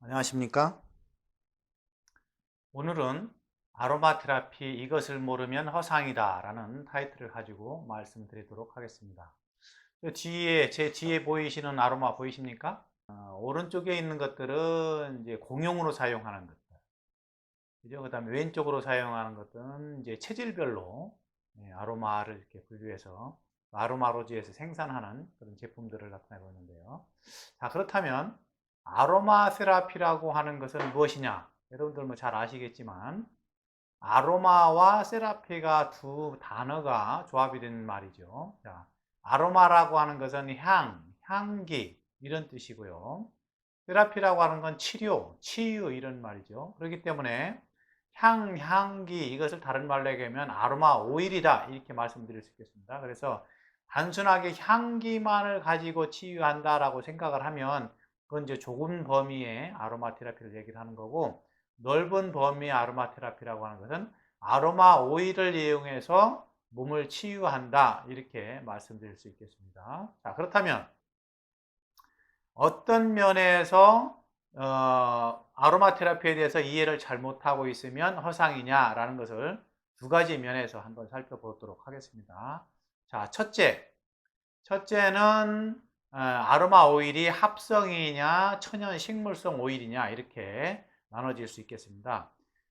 안녕하십니까? 오늘은 아로마 테라피 이것을 모르면 허상이다 라는 타이틀을 가지고 말씀드리도록 하겠습니다. 그 뒤에, 제 뒤에 보이시는 아로마 보이십니까? 어, 오른쪽에 있는 것들은 이제 공용으로 사용하는 것들. 그 다음에 왼쪽으로 사용하는 것들은 이제 체질별로 예, 아로마를 이렇게 분류해서 아로마로지에서 생산하는 그런 제품들을 나타내고 있는데요. 자, 그렇다면 아로마 세라피라고 하는 것은 무엇이냐? 여러분들 뭐 잘 아시겠지만 아로마와 세라피가 두 단어가 조합이 된 말이죠. 자, 아로마라고 하는 것은 향, 향기 이런 뜻이고요. 세라피라고 하는 건 치료, 치유 이런 말이죠. 그렇기 때문에 향, 향기 이것을 다른 말로 얘기하면 아로마 오일이다 이렇게 말씀드릴 수 있겠습니다. 그래서 단순하게 향기만을 가지고 치유한다라고 생각을 하면 그건 이제 좁은 범위의 아로마 테라피를 얘기를 하는 거고 넓은 범위의 아로마 테라피라고 하는 것은 아로마 오일을 이용해서 몸을 치유한다 이렇게 말씀드릴 수 있겠습니다. 자 그렇다면 어떤 면에서 어, 아로마 테라피에 대해서 이해를 잘못하고 있으면 허상이냐라는 것을 두 가지 면에서 한번 살펴보도록 하겠습니다. 자 첫째, 첫째는 어, 아로마 오일이 합성이냐 천연 식물성 오일이냐 이렇게 나눠질 수 있겠습니다.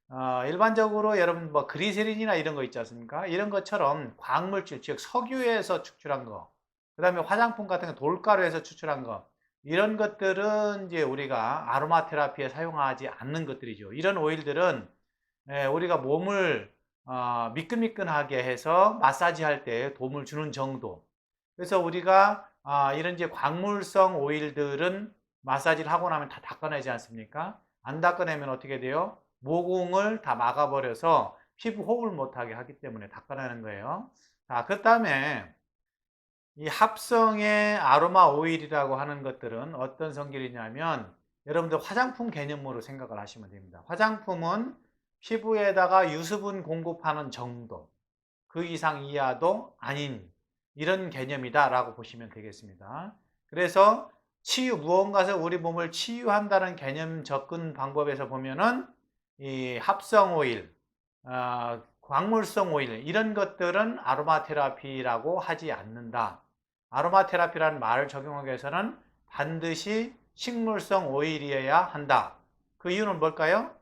어, 일반적으로 여러분 뭐 그리세린이나 이런 거 있지 않습니까? 이런 것처럼 광물질 즉 석유에서 추출한 거, 그 다음에 화장품 같은 거 돌가루에서 추출한 거 이런 것들은 이제 우리가 아로마 테라피에 사용하지 않는 것들이죠. 이런 오일들은 예, 우리가 몸을 어, 미끈미끈하게 해서 마사지 할 때 도움을 주는 정도. 그래서 우리가 아, 이런 이제 광물성 오일들은 마사지를 하고 나면 다 닦아내지 않습니까? 안 닦아내면 어떻게 돼요? 모공을 다 막아버려서 피부 호흡을 못하게 하기 때문에 닦아내는 거예요. 자, 그 다음에 이 합성의 아로마 오일이라고 하는 것들은 어떤 성질이냐면 여러분들 화장품 개념으로 생각을 하시면 됩니다. 화장품은 피부에다가 유수분 공급하는 정도, 그 이상 이하도 아닌 이런 개념이다라고 보시면 되겠습니다. 그래서 치유 무언가에서 우리 몸을 치유한다는 개념 접근 방법에서 보면은 이 합성 오일, 어, 광물성 오일 이런 것들은 아로마 테라피라고 하지 않는다. 아로마 테라피라는 말을 적용하기 위해서는 반드시 식물성 오일이어야 한다. 그 이유는 뭘까요?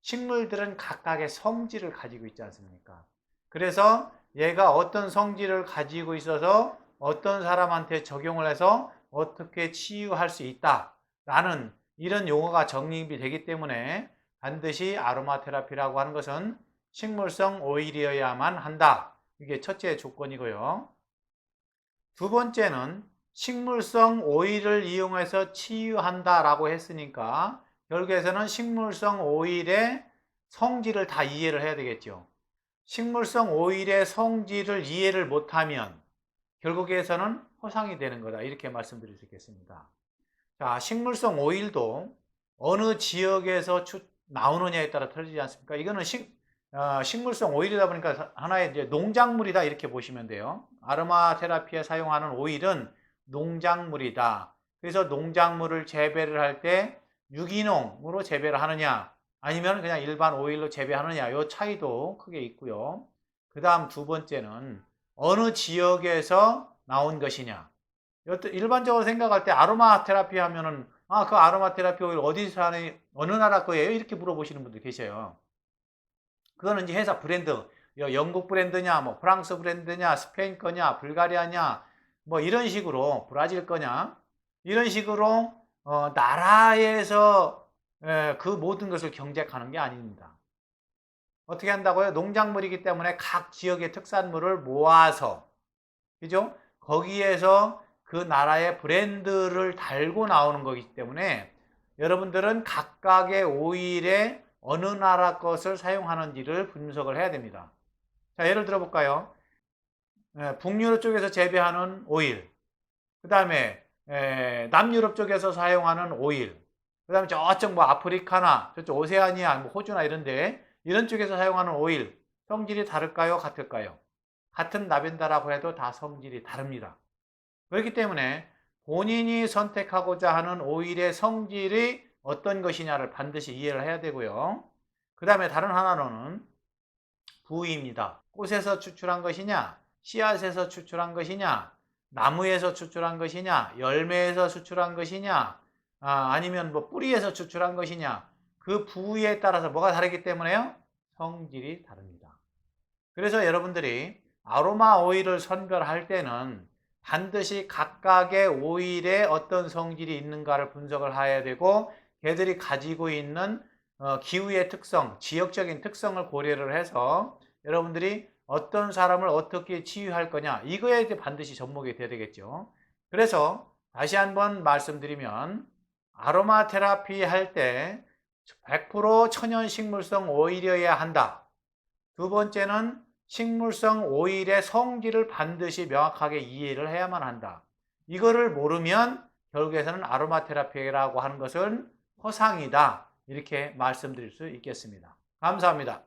식물들은 각각의 성질을 가지고 있지 않습니까? 그래서 얘가 어떤 성질을 가지고 있어서 어떤 사람한테 적용을 해서 어떻게 치유할 수 있다라는 이런 용어가 정립이 되기 때문에 반드시 아로마 테라피라고 하는 것은 식물성 오일이어야만 한다. 이게 첫째 조건이고요. 두 번째는 식물성 오일을 이용해서 치유한다라고 했으니까 결국에서는 식물성 오일의 성질을 다 이해를 해야 되겠죠. 식물성 오일의 성질을 이해를 못하면 결국에서는 허상이 되는 거다. 이렇게 말씀드릴 수 있겠습니다. 자, 식물성 오일도 어느 지역에서 추, 나오느냐에 따라 틀리지 않습니까? 이거는 식, 어, 식물성 오일이다 보니까 하나의 이제 농작물이다. 이렇게 보시면 돼요. 아로마 테라피에 사용하는 오일은 농작물이다. 그래서 농작물을 재배를 할 때 유기농으로 재배를 하느냐, 아니면 그냥 일반 오일로 재배하느냐, 이 차이도 크게 있고요. 그 다음 두 번째는 어느 지역에서 나온 것이냐. 일반적으로 생각할 때 아로마 테라피 하면은 아, 그 아로마 테라피 오일 어디서 하는 어느 나라 거예요? 이렇게 물어보시는 분들 계셔요. 그거는 이제 회사 브랜드, 영국 브랜드냐, 뭐 프랑스 브랜드냐, 스페인 거냐, 불가리아냐, 뭐 이런 식으로 브라질 거냐, 이런 식으로 어, 나라에서 에, 그 모든 것을 경쟁하는 게 아닙니다. 어떻게 한다고요? 농작물이기 때문에 각 지역의 특산물을 모아서, 그죠? 거기에서 그 나라의 브랜드를 달고 나오는 거기 때문에 여러분들은 각각의 오일에 어느 나라 것을 사용하는지를 분석을 해야 됩니다. 자, 예를 들어 볼까요? 북유럽 쪽에서 재배하는 오일, 그 다음에 남유럽 쪽에서 사용하는 오일, 그 다음에 저쪽 뭐 아프리카나 저쪽 오세아니아, 뭐 호주나 이런데 이런 쪽에서 사용하는 오일 성질이 다를까요? 같을까요? 같은 라벤더라고 해도 다 성질이 다릅니다. 그렇기 때문에 본인이 선택하고자 하는 오일의 성질이 어떤 것이냐를 반드시 이해를 해야 되고요. 그 다음에 다른 하나로는 부위입니다. 꽃에서 추출한 것이냐, 씨앗에서 추출한 것이냐, 나무에서 추출한 것이냐, 열매에서 추출한 것이냐, 아, 니면 뭐 뿌리에서 추출한 것이냐, 그 부위에 따라서 뭐가 다르기 때문에요? 성질이 다릅니다. 그래서 여러분들이 아로마 오일을 선별할 때는 반드시 각각의 오일에 어떤 성질이 있는가를 분석을 해야 되고 걔들이 가지고 있는 어, 기후의 특성, 지역적인 특성을 고려를 해서 여러분들이 어떤 사람을 어떻게 치유할 거냐 이거에 반드시 접목이 돼야 되겠죠. 그래서 다시 한번 말씀드리면 아로마 테라피 할 때 100% 천연 식물성 오일이어야 한다. 두 번째는 식물성 오일의 성질을 반드시 명확하게 이해를 해야만 한다. 이거를 모르면 결국에서는 아로마 테라피라고 하는 것은 허상이다. 이렇게 말씀드릴 수 있겠습니다. 감사합니다.